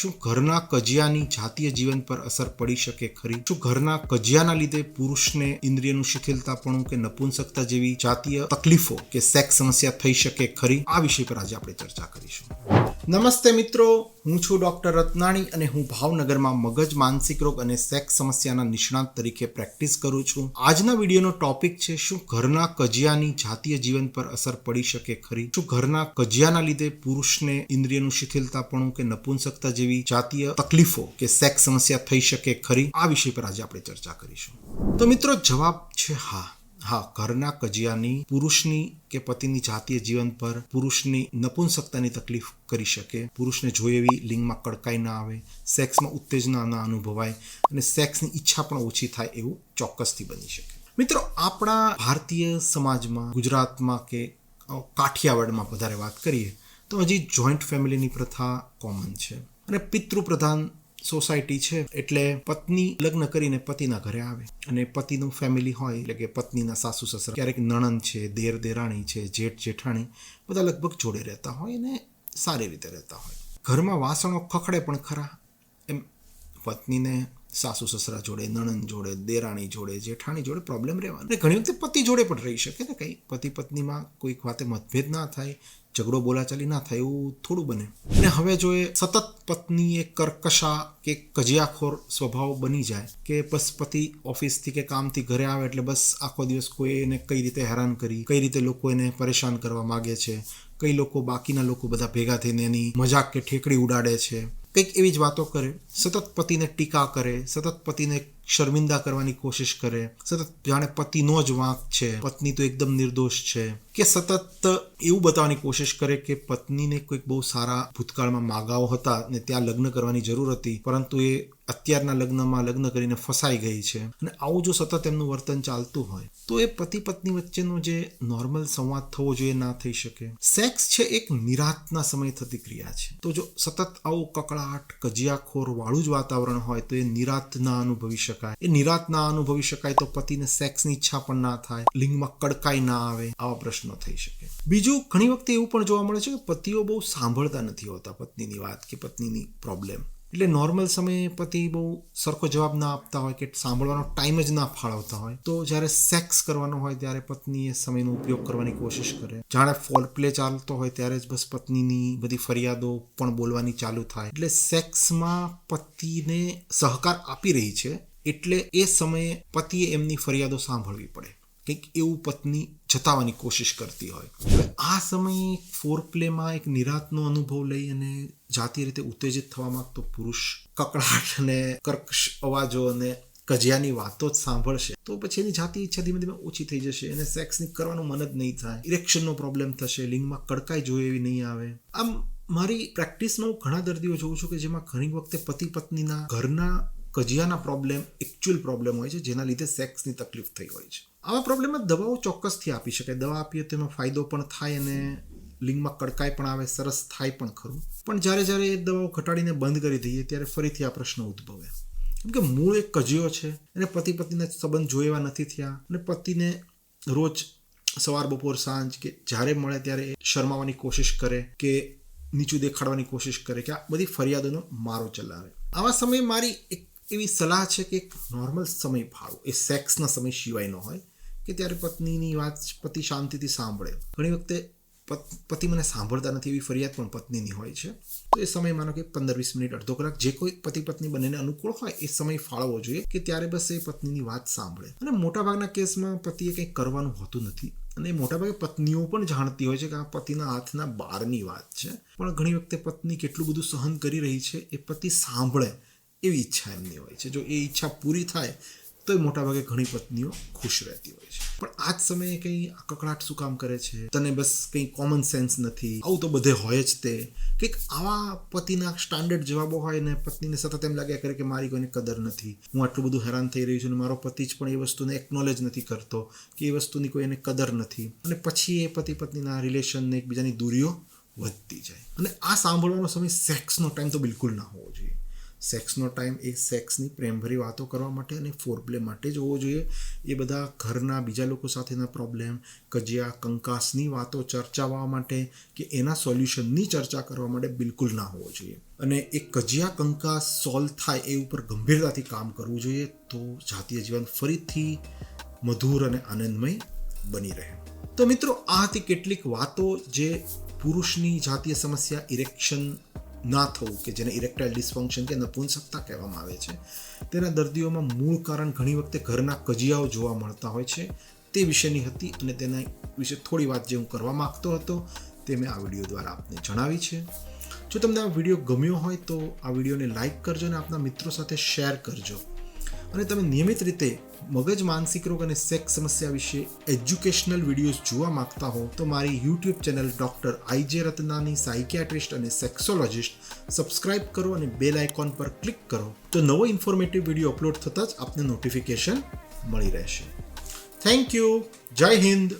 શું ઘરના કજિયાની જાતીય જીવન પર અસર પડી શકે ખરી? શું ઘરના કજિયાના લીધે પુરુષને ઇન્દ્રિયનું શિથિલતાપણું કે નપુંસકતા જેવી જાતીય તકલીફો કે સેક્સ સમસ્યા થઈ શકે ખરી? આ વિષય પર આજે આપણે ચર્ચા કરીશું. નમસ્તે મિત્રો હું છું ડૉક્ટર રત્નાણી અને હું ભાવનગરમાં મગજ, માનસિક રોગ અને સેક્સ સમસ્યાના નિષ્ણાત તરીકે પ્રેક્ટિસ કરું છું. આજના વિડીયોનો ટોપિક છે, શું ઘરના કજિયાની જાતીય જીવન પર અસર પડી શકે ખરી? શું ઘરના કજિયાના લીધે પુરુષને ઇન્દ્રિયનું શિથિલતાપણું કે નપુંસકતા જેવી જાતીય તકલીફો કે સેક્સ સમસ્યા થઈ શકે ખરી? આ વિષય પર આજે આપણે ચર્ચા કરીશું. તો મિત્રો જવાબ છે હા. હા, ઘરના કજિયાની પુરુષની કે પતિની જાતીય જીવન પર પુરુષની નપુંસકતાની તકલીફ કરી શકે. પુરુષને જોઈએ એવી લિંગમાં કડકાઈ ના આવે, સેક્સમાં ઉત્તેજના ના અનુભવાય અને સેક્સની ઈચ્છા પણ ઓછી થાય એવું ચોક્કસથી બની શકે. મિત્રો, આપણા ભારતીય સમાજમાં, ગુજરાતમાં કે કાઠિયાવાડમાં વધારે વાત કરીએ તો હજી જોઈન્ટ ફેમિલીની પ્રથા કોમન છે અને પિતૃપ્રધાન સોસાયટી છે, એટલે પત્ની લગ્ન કરીને પતિના ઘરે આવે. અને પતિનું ફેમિલી હોય, એટલે કે પત્નીના સાસુ, સસરા, ક્યારેક નણંદ છે, દેર દેરાણી છે, જેઠ, જેઠાણી, બધા લગભગ જોડે રહેતા હોય અને સારી રીતે રહેતા હોય. ઘરમાં વાસણો ખખડે પણ ખરા. એમ પત્નીને સાસુ સસરા જોડે, નણંદ જોડે, દેરાણી જોડે, જેઠાણી જોડે પ્રોબ્લેમ રહેવાનો. અને ઘણી વખતે પતિ જોડે પણ રહી શકે ને કંઈ. પતિ પત્નીમાં કોઈક વાતે મતભેદ ના થાય, ઝઘડો બોલાચાલી ના થાય એવું થોડું બને. અને હવે જો એ સતત પત્ની એ કર્કશા કે કજિયાખોર સ્વભાવ બની જાય કે બસ પતિ ઓફિસથી કે કામથી ઘરે આવે એટલે બસ આખો દિવસ કોઈ એને કઈ રીતે હેરાન કરી, કઈ રીતે લોકો એને પરેશાન કરવા માગે છે, કઈ લોકો બાકીના લોકો બધા ભેગા થઈને એની મજાક કે ઠેકડી ઉડાડે છે કંઈક એવી જ વાતો કરે સતત પતિને ટીકા કરે સતત પતિને શર્મિંદા કરવાની કોશિશ કરે. સતત જાણે પતિનો જ વાંક છે. પત્ની તો એકદમ નિર્દોષ છે. કે સતત એવું બતાવવાની કોશિશ કરે કે પત્નીને કોઈક બહુ સારા ભૂતકાળમાં માગાઓ હતા ને ત્યાં લગ્ન કરવાની જરૂર હતી, પરંતુ એ અત્યારના લગ્નમાં લગ્ન કરીને ફસાઈ ગઈ છે. અને આવું જો સતત એમનું વર્તન ચાલતું હોય, તો એ પતિ પત્ની વચ્ચેનો જે નોર્મલ સંવાદ થવો જોઈએ ના થઈ શકે. સેક્સ છે એક નિરાતના સમય થતી ક્રિયા છે. તો જો સતત આવું કકળાટ, કજિયાખોર વાળું જ વાતાવરણ હોય, તો એ નિરાતના અનુભવી અનુભવી શકાય. એ નિરાત ના અનુભવી શકાય તો પતિને સેક્સની ઈચ્છા પણ ના થાય. લિંગમાં કડકાઈ ના આવે આવા પ્રશ્નો થઈ શકે. બીજું, ઘણી વખતે એવું પણ જોવા મળે છે કે પતિઓ બહુ સાંભળતા નથી હોતા પત્નીની વાત કે પત્નીની પ્રોબ્લેમ એટલે નોર્મલ સમયે પતિ બહુ સરખો જવાબ ના આપતા હોય કે સાંભળવાનો ટાઈમ જ ના ફાળવતા હોય. તો જ્યારે સેક્સ કરવાનો હોય ત્યારે પત્ની એ સમયનો ઉપયોગ કરવાની કોશિશ કરે. જાણે ફોલ પ્લે ચાલતો હોય ત્યારે જ બસ પત્નીની બધી ફરિયાદો પણ બોલવાની ચાલુ થાય. એટલે સેક્સમાં પતિને સહકાર આપી રહી છે. એટલે એ સમયે પતિએ એમની ફરિયાદો સાંભળવી પડે. કંઈક એવું પત્ની જતાવાની કોશિશ કરતી હોય. આ સમયે ફોર પ્લેમાં એક નિરાતનો અનુભવ લઈ અને જાતીય રીતે ઉત્તેજિત થવા માંગતો પુરુષ કકડાટ અને કર્કશ અવાજો અને કજિયાની વાતો જ સાંભળશે, તો પછી એની જાતિ ઈચ્છા ધીમે ધીમે ઓછી થઈ જશે એને સેક્સની કરવાનું મન જ નહીં થાય. ઇરેક્શનનો પ્રોબ્લેમ થશે, લિંગમાં કડકાઈ જોઈએ એવી નહીં આવે. આમ મારી પ્રેક્ટિસમાં હું ઘણા દર્દીઓ જોઉં છું કે જેમાં ઘણી વખતે પતિ પત્નીના ઘરના કજિયાના પ્રોબ્લેમ એકચ્યુઅલ પ્રોબ્લેમ હોય છે, જેના લીધે સેક્સની તકલીફ થઈ હોય છે. આવા પ્રોબ્લેમમાં દવાઓ ચોક્કસથી આપી શકાય. દવા આપીએ તો એમાં ફાયદો પણ થાય અને લિંગમાં કડકાઈ પણ આવે, સરસ થાય પણ ખરું. પણ જ્યારે જ્યારે એ દવાઓ ઘટાડીને બંધ કરી દઈએ, ત્યારે ફરીથી આ પ્રશ્ન ઉદ્ભવે. કેમ કે મૂળ એક કજિયો છે અને પતિ પત્નીના સંબંધ જોયેવા નથી થયા. અને પતિને રોજ સવાર, બપોર, સાંજ કે જ્યારે મળે ત્યારે શરમાવાની કોશિશ કરે કે નીચું દેખાડવાની કોશિશ કરે કે આ બધી ફરિયાદોનો મારો ચલાવે. આવા સમયે મારી એક એવી સલાહ છે કે નોર્મલ સમય ફાળવો એ સેક્સના સમય સિવાયનો હોય કે ત્યારે પત્નીની વાત, પતિ શાંતિથી સાંભળે. ઘણી વખતે પતિ મને સાંભળતા નથી એવી ફરિયાદ પણ પત્નીની હોય છે. તો એ સમય માનો કે પંદર વીસ મિનિટ, અડધો કલાક, જે કોઈ પતિ પત્ની બંનેને અનુકૂળ હોય, એ સમય ફાળવવો જોઈએ કે ત્યારે બસ એ પત્નીની વાત સાંભળે. અને મોટાભાગના કેસમાં પતિએ કંઈ કરવાનું હોતું નથી. અને મોટાભાગે પત્નીઓ પણ જાણતી હોય છે કે આ પતિના હાથના બહારની વાત છે. પણ ઘણી વખતે પત્ની કેટલું બધું સહન કરી રહી છે એ પતિ સાંભળે. એવી ઈચ્છા એમની હોય છે. જો એ ઈચ્છા પૂરી થાય, તો મોટાભાગે ઘણી પત્નીઓ ખુશ રહેતી હોય છે. પણ આ જ સમયે કંઈ કકડાટ શું કામ કરે છે? તને બસ કંઈ કોમન સેન્સ નથી. આવું તો બધે હોય જ તે. કંઈક આવા પતિના સ્ટાન્ડર્ડ જવાબો હોય ને પત્નીને સતત એમ લાગ્યા કરે કે મારી કોઈને કદર નથી. હું આટલું બધું હેરાન થઈ રહ્યું છું અને મારો પતિ જ પણ એ વસ્તુને એકનોલેજ નથી કરતો કે એ વસ્તુની કોઈ એને કદર નથી. અને પછી એ પતિ પત્નીના રિલેશનને એકબીજાની દૂરીઓ વધતી જાય. અને આ સાંભળવાનો સમય સેક્સનો ટાઈમ તો બિલકુલ ના હોવો જોઈએ. સેક્સનો ટાઈમ એ સેક્સની પ્રેમભરી વાતો કરવા માટે અને ફોરપ્લે માટે જ હોવો જોઈએ. એ બધા ઘરના બીજા લોકો સાથેના પ્રોબ્લેમ કજિયા, કંકાસની વાતો ચર્ચાવા માટે કે એના સોલ્યુશનની ચર્ચા કરવા માટે બિલકુલ ના હોવો જોઈએ. અને એ કજિયા, કંકાસ સોલ્વ થાય એ ઉપર ગંભીરતાથી કામ કરવું જોઈએ તો જાતીય જીવન ફરીથી મધુર અને આનંદમય બની રહે. તો મિત્રો, આ હતી કેટલીક વાતો જે પુરુષની જાતીય સમસ્યા ઇરેક્શન ના થવું કે જેને ઇરેક્ટાઇલ ડિસફંક્શન કે નપુંસકતા કહેવામાં આવે છે. તેના દર્દીઓમાં મૂળ કારણ ઘણી વખતે ઘરના કજિયાઓ જોવા મળતા હોય છે. તે વિશેની હતી અને તેના વિશે થોડી વાત જે હું કરવા માગતો હતો તે મેં આ વીડિયો દ્વારા આપને જણાવી છે. જો તમને આ વીડિયો ગમ્યો હોય તો આ વિડીયોને લાઇક કરજો અને આપના મિત્રો સાથે શેર કરજો. અને તમે નિયમિત રીતે મગજ માનસિક રોગ અને સેક્સ સમસ્યા વિશે એજ્યુકેશનલ વિડીયોઝ જોવા માંગતા હો, તો મારી YouTube channel doctor IJ Ratnani psychiatrist અને સેક્સોલોજિસ્ટ, સબસ્ક્રાઇબ કરો અને બેલ આઇકોન પર ક્લિક કરો, તો નવો ઇન્ફોર્મેટિવ વીડિયો અપલોડ થતાં જ આપને નોટિફિકેશન મળી રહેશે. થેન્ક યુ જય હિન્દ.